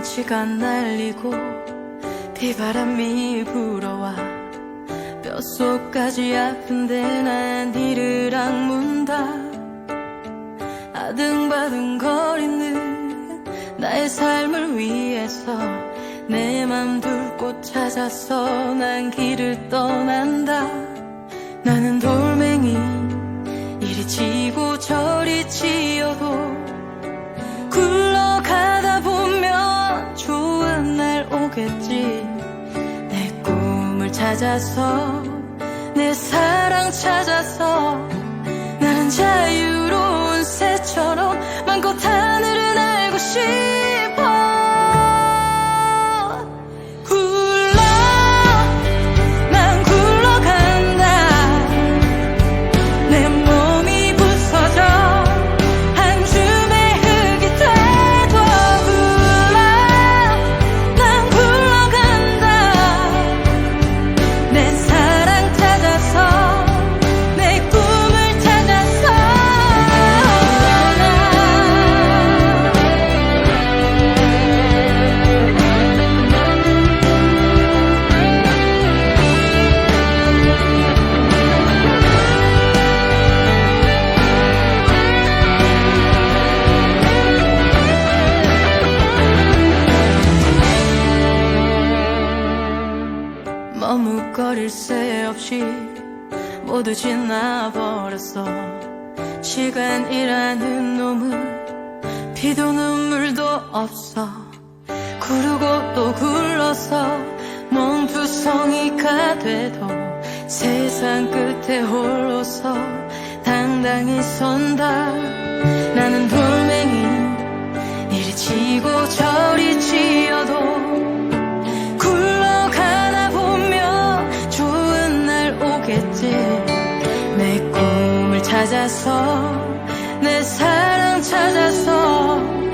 먼지가 날리고 비바람이 불어와 뼛속까지 아픈데 난 이를 악문다. 아등바등 거리는 나의 삶을 위해서 내 맘 둘곳 찾아서 난 길을 떠난다. 나는 돌멩이 이리 치고 저리 치여 내 꿈을 찾아서 내 사랑 찾아서 나는 자유로 새 없이 모두 지나버렸어. 시간이라는 놈은 피도 눈물도 없어. 구르고 또 굴러서 멍투성이가 돼도 세상 끝에 홀로서 당당히 선다. 나는 돌멩이 이리 치고 저리 치여 찾아서 내 사랑 찾아서